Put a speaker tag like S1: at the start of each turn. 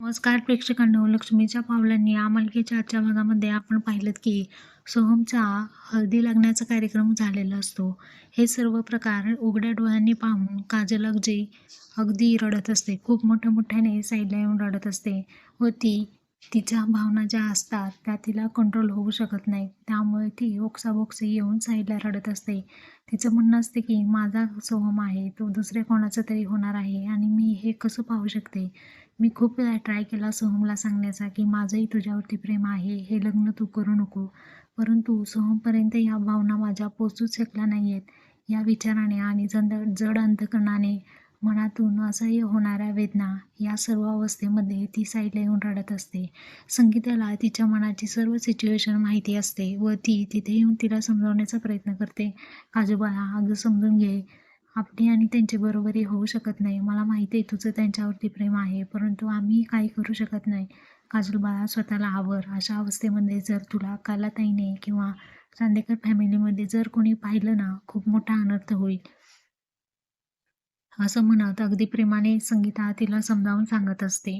S1: नमस्कार प्रेक्षकांनो लक्ष्मीच्या पावलांनी या मालिकेच्या आजच्या भागामध्ये आपण पाहिलं की सोहमचा हळदी लागण्याचा कार्यक्रम झालेला असतो. हे सर्व प्रकार उघड्या डोळ्यांनी पाहून काजल अगदी अगदी रडत असते. खूप मोठ्या मोठ्याने साईडला येऊन रडत असते व ती तिच्या भावना ज्या असतात त्या तिला कंट्रोल होऊ शकत नाही त्यामुळे ती ओक्साबोक्सी येऊन साईडला रडत असते. तिचं म्हणणं असते की माझा सोहम आहे तो दुसऱ्या कोणाचा तरी होणार आहे आणि मी हे कसं पाहू शकते? मी खूप वेळा ट्राय केला सोहमला सांगण्याचा की माझंही तुझ्यावरती प्रेम आहे हे लग्न तू करू नको. परंतु सोहमपर्यंत ह्या भावना माझ्या पोचूच शकल्या नाही आहेत या विचाराने आणि जड जड अंतकरणाने मनातून असह्य होणाऱ्या वेदना या सर्व अवस्थेमध्ये ती साईडला येऊन रडत असते. संगीताला तिच्या मनाची सर्व सिच्युएशन माहिती असते व ती तिथे येऊन तिला समजावण्याचा प्रयत्न करते. काजूबाळा अगं समजून घे. आपली आणि त्यांची बरोबरी होऊ शकत नाही. मला माहिती आहे तुझं त्यांच्यावरती प्रेम आहे परंतु आम्ही काही करू शकत नाही. काजल बाळा स्वतःला आवर. अशा अवस्थेमध्ये जर तुला कालाताईने किंवा चांदेकर फॅमिलीमध्ये जर कोणी पाहिलं ना खूप मोठा अनर्थ होईल. असं म्हणत अगदी प्रेमाने संगीता तिला समजावून सांगत असते.